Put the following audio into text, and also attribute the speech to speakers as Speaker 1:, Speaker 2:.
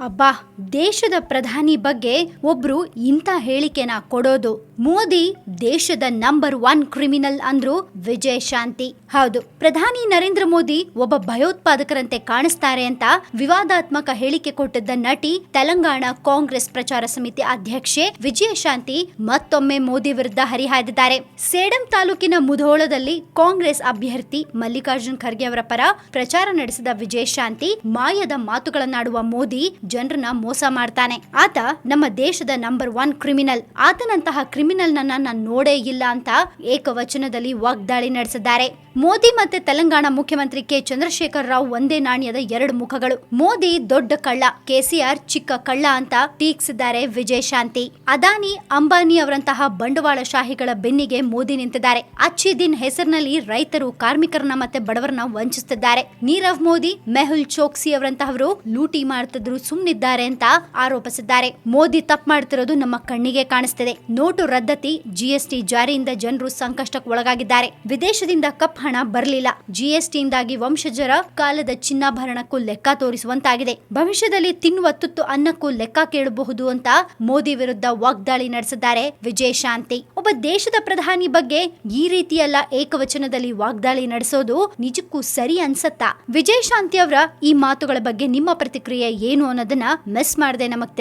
Speaker 1: ಅಬ್ಬಾ, ದೇಶದ ಪ್ರಧಾನಿ ಬಗ್ಗೆ ಒಬ್ರು ಇಂಥ ಹೇಳಿಕೆನ ಕೊಡೋದು. ಮೋದಿ ದೇಶದ ನಂಬರ್ ಒನ್ ಕ್ರಿಮಿನಲ್ ಅಂದ್ರು ವಿಜಯ್ ಶಾಂತಿ. ಹೌದು, ಪ್ರಧಾನಿ ನರೇಂದ್ರ ಮೋದಿ ಒಬ್ಬ ಭಯೋತ್ಪಾದಕರಂತೆ ಕಾಣಿಸ್ತಾರೆ ಅಂತ ವಿವಾದಾತ್ಮಕ ಹೇಳಿಕೆ ಕೊಟ್ಟಿದ್ದ ನಟಿ ತೆಲಂಗಾಣ ಕಾಂಗ್ರೆಸ್ ಪ್ರಚಾರ ಸಮಿತಿ ಅಧ್ಯಕ್ಷೆ ವಿಜಯ ಶಾಂತಿ ಮತ್ತೊಮ್ಮೆ ಮೋದಿ ವಿರುದ್ಧ ಹರಿಹಾಯ್ದಿದ್ದಾರೆ. ಸೇಡಂ ತಾಲೂಕಿನ ಮುಧೋಳದಲ್ಲಿ ಕಾಂಗ್ರೆಸ್ ಅಭ್ಯರ್ಥಿ ಮಲ್ಲಿಕಾರ್ಜುನ್ ಖರ್ಗೆ ಅವರ ಪರ ಪ್ರಚಾರ ನಡೆಸಿದ ವಿಜಯ ಶಾಂತಿ ಮಾಯದ ಮಾತುಗಳನ್ನಾಡುವ ಮೋದಿ ಜನರನ್ನ ಮೋಸ ಮಾಡ್ತಾನೆ. ಆತ ನಮ್ಮ ದೇಶದ ನಂಬರ್ ಒನ್ ಕ್ರಿಮಿನಲ್ ಆತನಂತಹ ಕ್ರಿಮಿನಲ್ ನನ್ನ ನಾನು ನೋಡೇ ಇಲ್ಲ ಅಂತ ಏಕವಚನದಲ್ಲಿ ವಾಗ್ದಾಳಿ ನಡೆಸಿದ್ದಾರೆ. ಮೋದಿ ಮತ್ತೆ ತೆಲಂಗಾಣ ಮುಖ್ಯಮಂತ್ರಿ ಕೆ. ಚಂದ್ರಶೇಖರ್ ರಾವ್ ಒಂದೇ ನಾಣ್ಯದ ಎರಡು ಮುಖಗಳು. ಮೋದಿ ದೊಡ್ಡ ಕಳ್ಳ, ಕೆಸಿಆರ್ ಚಿಕ್ಕ ಕಳ್ಳ ಅಂತ ಟೀಕ್ಸಿದ್ದಾರೆ ವಿಜಯ್ ಶಾಂತಿ. ಅದಾನಿ, ಅಂಬಾನಿ ಅವರಂತಹ ಬಂಡವಾಳಶಾಹಿಗಳ ಬೆನ್ನಿಗೆ ಮೋದಿ ನಿಂತಿದ್ದಾರೆ. ಅಚ್ಚಿ ದಿನ್ ಹೆಸರಿನಲ್ಲಿ ರೈತರು, ಕಾರ್ಮಿಕರನ್ನ ಮತ್ತೆ ಬಡವರನ್ನ ವಂಚಿಸುತ್ತಿದ್ದಾರೆ ನೀರವ್ ಮೋದಿ, ಮೆಹುಲ್ ಚೋಕ್ಸಿ ಅವರಂತಹವರು ಲೂಟಿ ಮಾಡ್ತಿದ್ರು. ಸುಮ್ನಿದ್ದಾರೆ ಅಂತ ಆರೋಪಿಸಿದ್ದಾರೆ. ಮೋದಿ ತಪ್ಪು ಮಾಡ್ತಿರೋದು ನಮ್ಮ ಕಣ್ಣಿಗೆ ಕಾಣಿಸ್ತಿದೆ. ನೋಟು ರದ್ದತಿ ಜಿಎಸ್ಟಿ ಜಾರಿಯಿಂದ ಜನರು ಸಂಕಷ್ಟಕ್ಕೆ ಒಳಗಾಗಿದ್ದಾರೆ. ವಿದೇಶದಿಂದ ಕಪ್ ಹಣ ಬರಲಿಲ್ಲ. ಜಿಎಸ್ಟಿಯಿಂದಾಗಿ ವಂಶಜರ ಕಾಲದ ಚಿನ್ನಾಭರಣಕ್ಕೂ ಲೆಕ್ಕ ತೋರಿಸುವಂತಾಗಿದೆ. ಭವಿಷ್ಯದಲ್ಲಿ ತಿನ್ನುವ ತುತ್ತು ಅನ್ನಕ್ಕೂ ಲೆಕ್ಕ ಕೇಳಬಹುದು ಅಂತ ಮೋದಿ ವಿರುದ್ಧ ವಾಗ್ದಾಳಿ ನಡೆಸಿದ್ದಾರೆ ವಿಜಯ್ ಶಾಂತಿ ಒಬ್ಬ ದೇಶದ ಪ್ರಧಾನಿ ಬಗ್ಗೆ ಈ ರೀತಿಯೆಲ್ಲ ಏಕವಚನದಲ್ಲಿ ವಾಗ್ದಾಳಿ ನಡೆಸೋದು ನಿಜಕ್ಕೂ ಸರಿ ಅನ್ಸತ್ತಾ? ವಿಜಯ್ ಶಾಂತಿ ಅವರ ಈ ಮಾತುಗಳ ಬಗ್ಗೆ ನಿಮ್ಮ ಪ್ರತಿಕ್ರಿಯೆ ಏನು ಅನ್ನೋದನ್ನ ಮಿಸ್ ಮಾಡದೆ ನಮಗ್